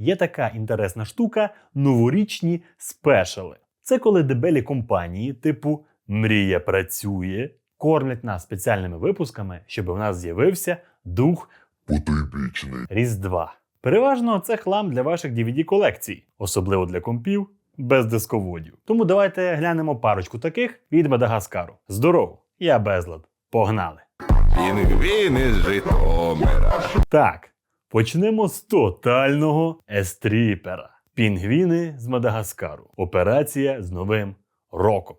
є така інтересна штука новорічні спешали. Це коли дебелі компанії, типу Мрія працює, кормлять нас спеціальними випусками, щоб у нас з'явився дух Потойбічний. Різдва. Переважно це хлам для ваших dvd колекцій, особливо для компів без дисководів. Тому давайте глянемо парочку таких від Мадагаскару. Здоров, я безлад. Погнали! Пінгвіни з Житомира. Так, почнемо з тотального естріпера. Пінгвіни з Мадагаскару. Операція з новим роком.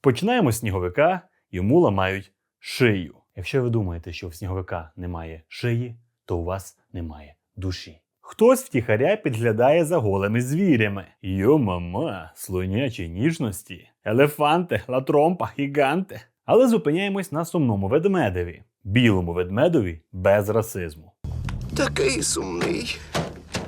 Починаємо з сніговика, йому ламають шию. Якщо ви думаєте, що в сніговика немає шиї, то у вас немає душі. Хтось втіхаря підглядає за голими звірями. Йо, мама, слонячі ніжності, елефанти, латромпа, гіганти. Але зупиняємось на сумному ведмедеві, білому ведмедові без расизму. Такий сумний.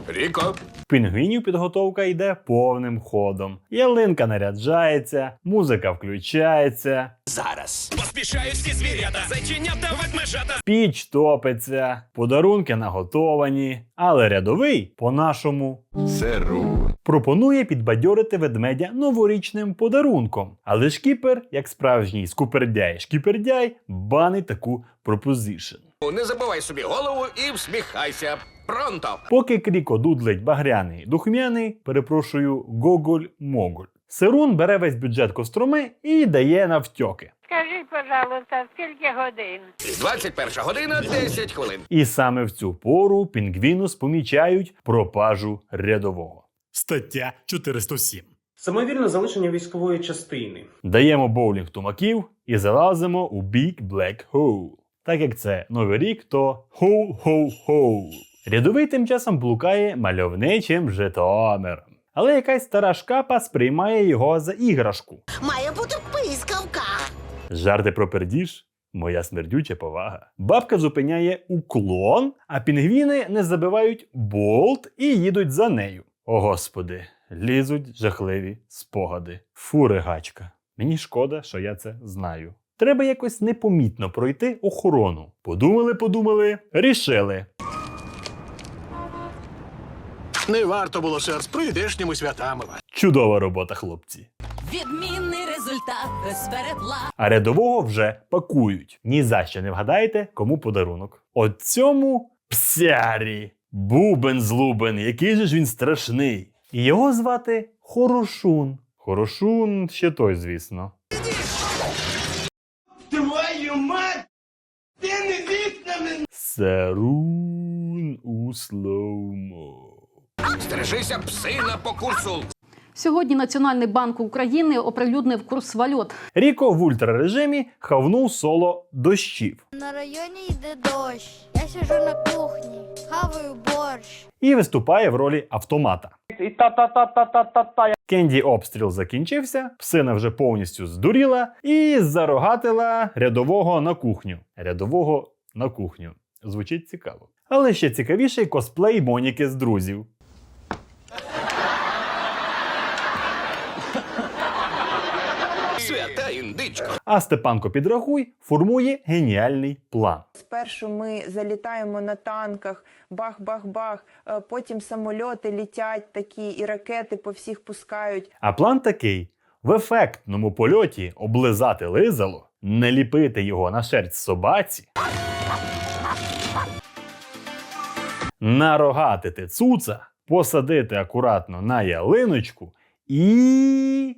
Ріко, Пінгвінів підготовка йде повним ходом. Ялинка наряджається, музика включається, зараз. Поспішають всі звірята, зайченята, ведмежата. піч топиться, подарунки наготовані. Але рядовий, по-нашому, Серу. пропонує підбадьорити ведмедя новорічним подарунком. Але шкіпер, як справжній скупердяй шкіпердяй, банить таку пропозишн. Не забивай собі голову і всміхайся. Пронто. Поки Кріко дудлить багряний духмяний, перепрошую, гоголь-моголь. Сирун бере весь бюджет костроми і дає навтьоки. Скажіть, пожалуйста, скільки годин? 21 година 10 хвилин. І саме в цю пору пінгвінус помічають пропажу рядового. Стаття 407. Самовільне залишення військової частини. Даємо боулінг тумаків і залазимо у Big Black Hole. Так як це новий рік, то хоу-хоу-хоу. Рядовий тим часом блукає мальовничим Житомиром. Але якась стара шкапа сприймає його за іграшку. Має бути пискавка. Жарти про пердіж моя смердюча повага. Бабка зупиняє уклон, а пінгвіни не забивають болт і їдуть за нею. О господи, лізуть жахливі спогади. Фу, ригачка. Мені шкода, що я це знаю. Треба якось непомітно пройти охорону. Подумали, подумали, рішили. Не варто було, сер, з прийдешніми святами. Чудова робота, хлопці. Відмінний результат без перепла. А рядового вже пакують. Ні за що не вгадаєте, кому подарунок. От цьому псярі. Бубен злубен, який же ж він страшний. І його звати Хорошун. Хорошун ще той, звісно. Твою мать! Ти не вікна мене! Сарун у слоумо. Стережися псина по курсу. Сьогодні Національний банк України оприлюднив курс валют. Ріко в ультрарежимі хавнув соло дощів На районі йде дощ. Я сижу на кухні, хаваю борщ. і виступає в ролі автомата. Кенді обстріл закінчився, псина вже повністю здуріла і зарогатила рядового на кухню. Рядового на кухню. Звучить цікаво. Але ще цікавіший косплей Моніки з друзів. Індичко. А Степанко Підрахуй формує геніальний план. Спершу ми залітаємо на танках, бах-бах-бах, е, потім самольоти літять такі, і ракети по всіх пускають. А план такий: в ефектному польоті облизати лизало, не ліпити його на шерсть собаці, нарогатити цуца, посадити акуратно на ялиночку і.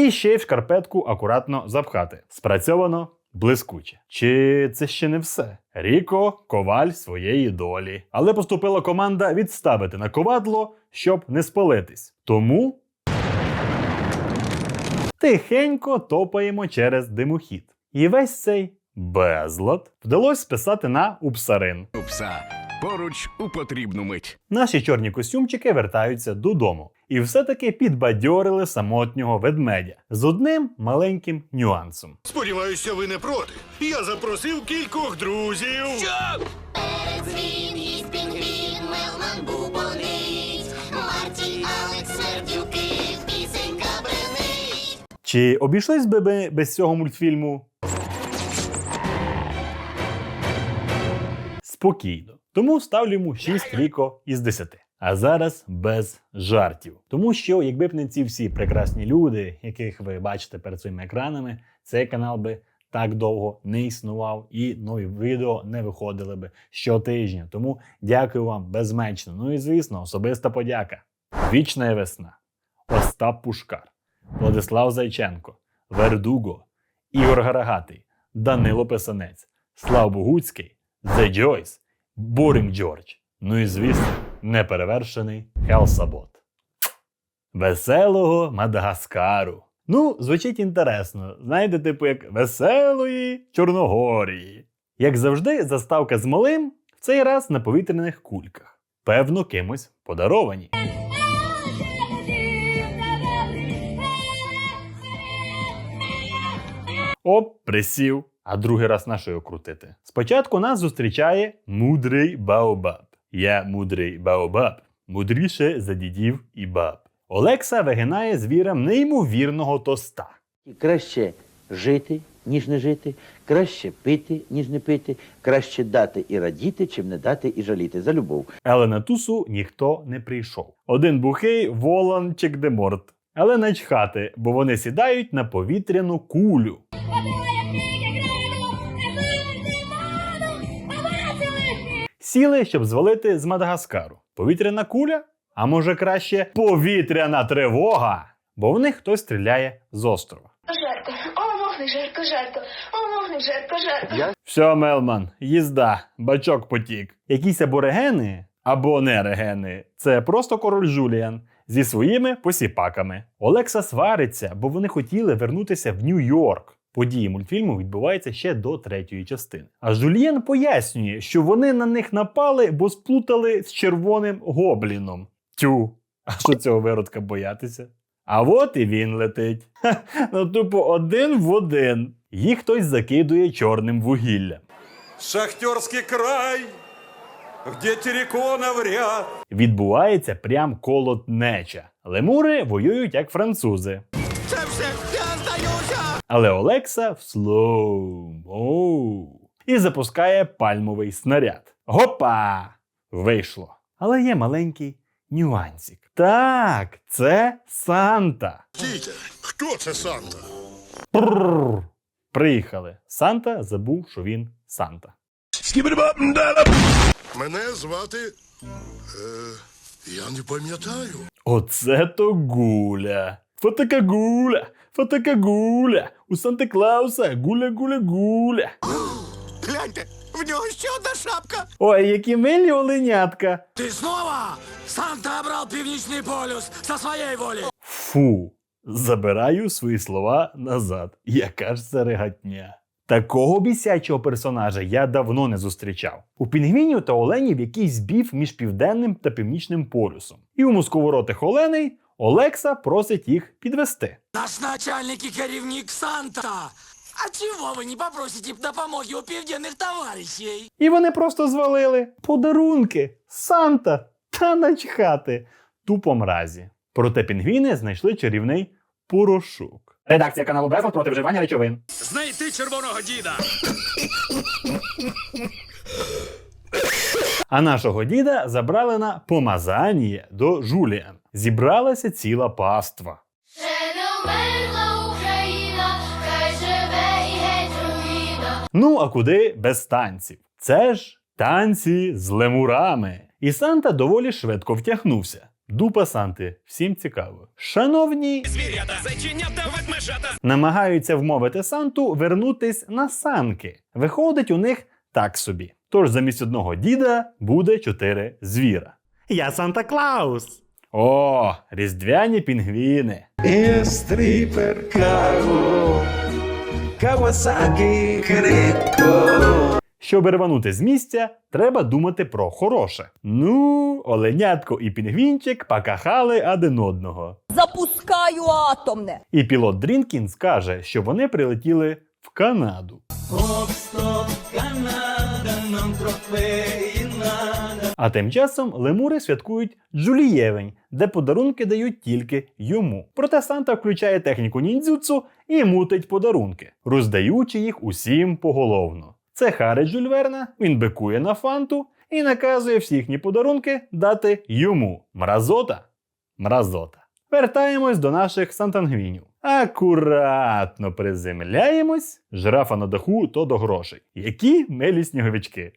І ще в шкарпетку акуратно запхати. Спрацьовано блискуче. Чи це ще не все? Ріко коваль своєї долі. Але поступила команда відставити на ковадло, щоб не спалитись. Тому тихенько топаємо через димохід. І весь цей безлад вдалося списати на упсарин. Пса, поруч у потрібну мить. Наші чорні костюмчики вертаються додому і все-таки підбадьорили самотнього ведмедя з одним маленьким нюансом. Сподіваюся, ви не проти. Я запросив кількох друзів. Що? Чи обійшлись би ми без цього мультфільму? Спокійно. Тому ставлю йому 6 ріко із 10. А зараз без жартів. Тому що, якби б не ці всі прекрасні люди, яких ви бачите перед своїми екранами, цей канал би так довго не існував і нові відео не виходили би щотижня. Тому дякую вам безмечно. Ну і звісно, особиста подяка. Вічна весна, Остап Пушкар, Владислав Зайченко, Вердуго, Ігор Гарагатий, Данило Писанець, Слав Богуцький, The Joyce, Буринг Джордж. Ну і звісно, неперевершений Хелсабот. Веселого Мадагаскару. Ну, звучить інтересно. Знаєте, типу, як веселої Чорногорії. Як завжди, заставка з малим в цей раз на повітряних кульках. Певно, кимось подаровані. Оп, присів. А другий раз на що його крутити? Спочатку нас зустрічає мудрий Баобаб. Я мудрий Баобаб, мудріше за дідів і баб. Олекса вигинає звірам неймовірного тоста. Краще жити, ніж не жити, краще пити, ніж не пити, краще дати і радіти, чим не дати і жаліти за любов. Але на тусу ніхто не прийшов. Один бухий Волан Чекдеморт. Але начхати, бо вони сідають на повітряну кулю. Сіли, щоб звалити з Мадагаскару. Повітряна куля? А може краще повітряна тривога? Бо в них хтось стріляє з острова. Жарко, о, вогник, жарко, жарко, о, вогник, жарко, жарко. Все, Мелман, їзда, бачок потік. Якісь аборигени або нерегени це просто король Жуліан зі своїми посіпаками. Олекса свариться, бо вони хотіли вернутися в Нью-Йорк. Події мультфільму відбуваються ще до третьої частини. А Жульєн пояснює, що вони на них напали, бо сплутали з червоним гобліном. Тю, а що цього виродка боятися? А от і він летить. Ха, ну тупо один в один. Їх хтось закидує чорним вугіллям. Шахтерський край, где террикона в ряд. Відбувається прям колотнеча. Лемури воюють як французи. Це все! Але Олекса в слоу і запускає пальмовий снаряд. Гопа! Вийшло. Але є маленький нюансик. Так, це Санта. Стійте, хто це Санта? Прррр. Приїхали. Санта забув, що він Санта. Мене звати. Е, я не пам'ятаю. Оце то гуля. Фотока гуля, фотока гуля. У Санта Клауса гуля гуля гуля. Гляньте, в нього ще одна шапка. Ой, які милі оленятка. Ти знову? Санта обрав північний полюс со своєї волі. Фу, забираю свої слова назад. Яка ж це регатня. Такого бісячого персонажа я давно не зустрічав. У пінгвінів та оленів якийсь біф між південним та північним полюсом. І у мусковоротих оленей Олекса просить їх підвести. Наш начальник і керівник Санта. А чого ви не попросите допомоги у південних товаришей? І вони просто звалили подарунки, Санта та начхати. Тупо мразі. Проте пінгвіни знайшли чарівний порошок. Редакція каналу Безлад проти вживання речовин. Знайти червоного діда. А нашого діда забрали на помазання до Жуліан. Зібралася ціла паства. Ну а куди без танців? Це ж танці з лемурами. І Санта доволі швидко втягнувся. Дупа Санти, всім цікаво. Шановні, Звірята, зайченята, ведмежата. намагаються вмовити Санту вернутись на санки. Виходить у них так собі. Тож замість одного діда буде чотири звіра. Я Санта Клаус. О, різдвяні пінгвіни. Щоб рванути з місця, треба думати про хороше. Ну, оленятко і пінгвінчик покахали один одного. Запускаю атомне. І пілот Дрінкінс каже, що вони прилетіли в Канаду. А тим часом лемури святкують Джулієвень, де подарунки дають тільки йому. Проте Санта включає техніку ніндзюцу і мутить подарунки, роздаючи їх усім поголовно. Це Харі Жюль Верна, він бикує на фанту і наказує всі їхні подарунки дати йому. Мразота. Мразота. Вертаємось до наших сантангвінів. Акуратно приземляємось. Жирафа на даху то до грошей. Які милі сніговички.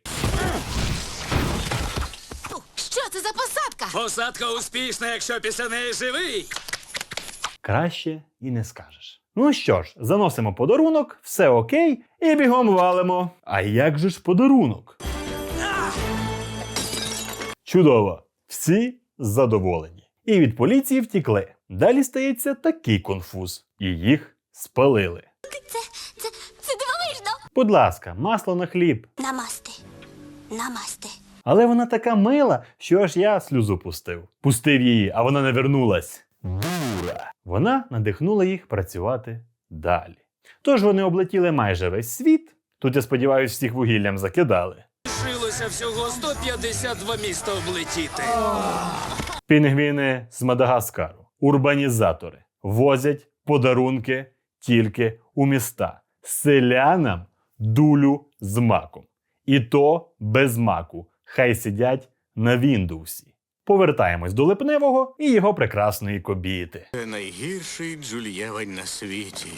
Що це за посадка? Посадка успішна, якщо після неї живий. Краще і не скажеш. Ну що ж, заносимо подарунок, все окей, і бігом валимо. А як же ж подарунок? Чудово! Всі задоволені. І від поліції втікли. Далі стається такий конфуз. І їх спалили. Це, це, це дивовижно. Будь ласка, масло на хліб. Намасти. Намасти. Але вона така мила, що аж я сльозу пустив. Пустив її, а вона не вернулась. Дура. Вона надихнула їх працювати далі. Тож вони облетіли майже весь світ. Тут, я сподіваюся, всіх вугіллям закидали. Лишилося всього 152 міста облетіти. Пінгвіни з Мадагаскару, урбанізатори возять подарунки тільки у міста. Селянам дулю з маком. І то без маку. Хай сидять на Віндовсі. Повертаємось до Липневого і його прекрасної кобіти. Це найгірший джульєвань на світі.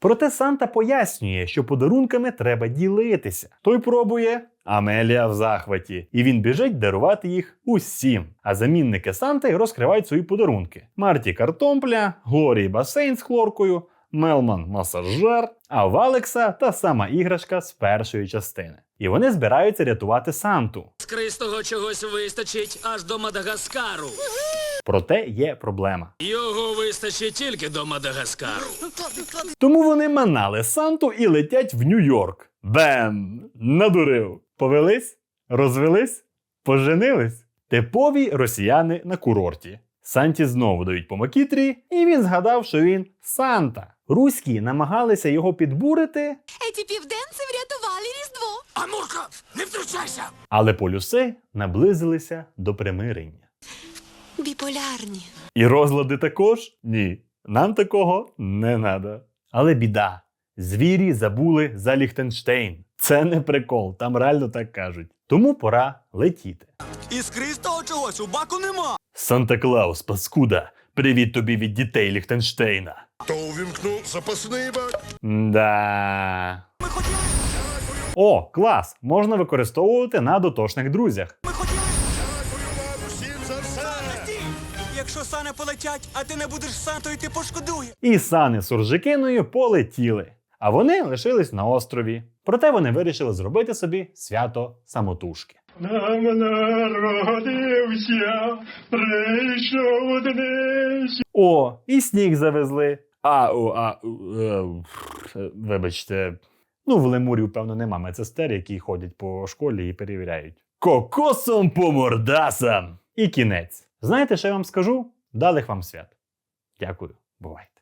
Проте Санта пояснює, що подарунками треба ділитися. Той пробує, Амелія в захваті, і він біжить дарувати їх усім. А замінники Санти розкривають свої подарунки: Марті картопля, Глорії басейн з хлоркою, Мелман масажер, а в Алекса та сама іграшка з першої частини. І вони збираються рятувати Санту. Скристого чогось вистачить аж до Мадагаскару. Проте є проблема. Його вистачить тільки до Мадагаскару. Тому вони манали Санту і летять в Нью-Йорк. Бем! Надурив. Повелись, розвелись, поженились. Типові росіяни на курорті. Санті знову дають по макітрі, і він згадав, що він Санта. Руські намагалися його підбурити, Ці південці врятували Різдво. Амурка, не втручайся! але полюси наблизилися до примирення. Біполярні. І розлади також? Ні. Нам такого не надо. Але біда. Звірі забули за Ліхтенштейн. Це не прикол, там реально так кажуть. Тому пора летіти. Іскристого чогось у баку нема. Санта Клаус, паскуда, привіт тобі від дітей Ліхтенштейна. То увімкну запасний бак. Да. О, клас! Можна використовувати на дотошних друзях. За все. Якщо сани полетять, а ти не будеш сантою, ти пошкодує. І сани з Уржикиною полетіли. А вони лишились на острові. Проте вони вирішили зробити собі свято самотужки. Нам народився, прийшов днесь. О, і сніг завезли. А, о, а, е, е, вибачте. Ну, в Лемурі, певно, нема медсестер, які ходять по школі і перевіряють. Кокосом по мордасам! І кінець. Знаєте, що я вам скажу? Далих вам свят. Дякую, бувайте.